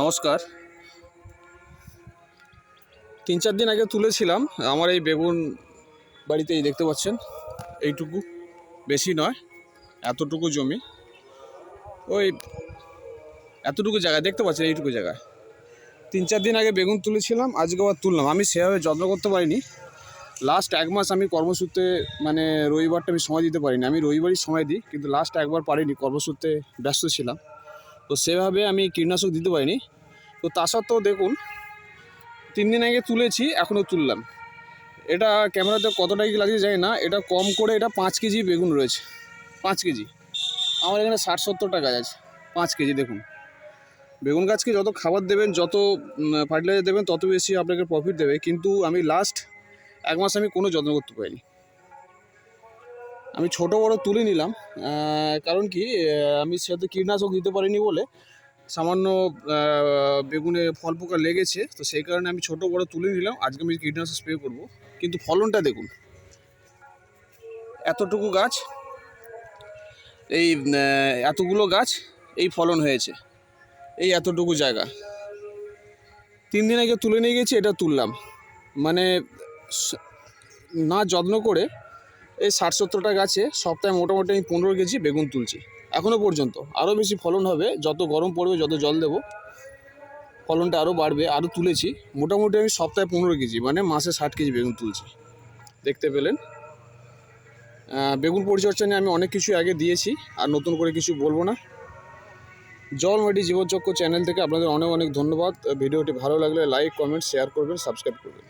নমস্কার। তিন চার দিন আগে তুলেছিলাম, আমার এই বেগুন বাড়িতে এই দেখতে পাচ্ছেন, এইটুকু, বেশি নয়, এতটুকু জমি। ওই এতটুকু জায়গায়, দেখতে পাচ্ছেন এইটুকু জায়গায়। তিন চার দিন আগে বেগুন তুলেছিলাম, আজকে আবার তুললাম। আমি সেভাবে যত্ন করতে পারিনি। লাস্ট এক মাস আমি কর্মসূত্রে মানে রবিবারটা আমি সময় দিতে পারিনি। আমি রবিবারই সময় দিই, কিন্তু লাস্ট একবার পারিনি, কর্মসূত্রে ব্যস্ত ছিলাম। তো সেভাবে আমি কীটনাশক দিতে পারিনি। তো তা সত্ত্বেও দেখুন, তিন দিন আগে তুলেছি, এখনও তুললাম। এটা ক্যামেরাতে কতটা কি লাগছে জানি না, এটা কম করে এটা পাঁচ কেজি বেগুন রয়েছে, পাঁচ কেজি। আমার এখানে ষাট সত্তর টাকা আছে, পাঁচ কেজি দেখুন। বেগুন গাছকে যত খাবার দেবেন, যত ফার্টিলাইজার দেবেন, তত বেশি আপনাকে প্রফিট দেবে। কিন্তু আমি লাস্ট এক মাস আমি কোনো যত্ন করতে পারিনি। আমি ছোট বড় তুলে নিলাম কারণ কি আমি সেটা কীটনাশক দিতে পারিনি বলে সামান্য বেগুনে ফল পোকা লেগেছে, তো সেই কারণে আমি ছোট বড় তুলে নিলাম, আজকে আমি কীটনাশক স্প্রে করব। কিন্তু ফলনটা দেখুন, এতটুকু গাছ, এই এতগুলো গাছ, এই ফলন হয়েছে, এই এতটুকু জায়গা। তিন দিন আগে তুলে নিয়ে গেছি, এটা তুললাম। মানে না যত্ন করে এই ষাট সত্তরটা গাছে সপ্তাহে মোটামুটি আমি পনেরো কেজি বেগুন তুলছি। এখনও পর্যন্ত আরও বেশি ফলন হবে, যত গরম পড়বে যত জল দেবো, ফলনটা আরও বাড়বে, আরও তুলেছি। মোটামুটি আমি সপ্তাহে পনেরো কেজি মানে মাসে ষাট কেজি বেগুন তুলছি। দেখতে পেলেন? বেগুন পরিচর্যা নিয়ে আমি অনেক কিছু আগে দিয়েছি, আর নতুন করে কিছু বলব না। জল মেডি জীবনচক্র চ্যানেল থেকে আপনাদের অনেক অনেক ধন্যবাদ। ভিডিওটি ভালো লাগলে লাইক, কমেন্ট, শেয়ার করবেন, সাবস্ক্রাইব করবেন।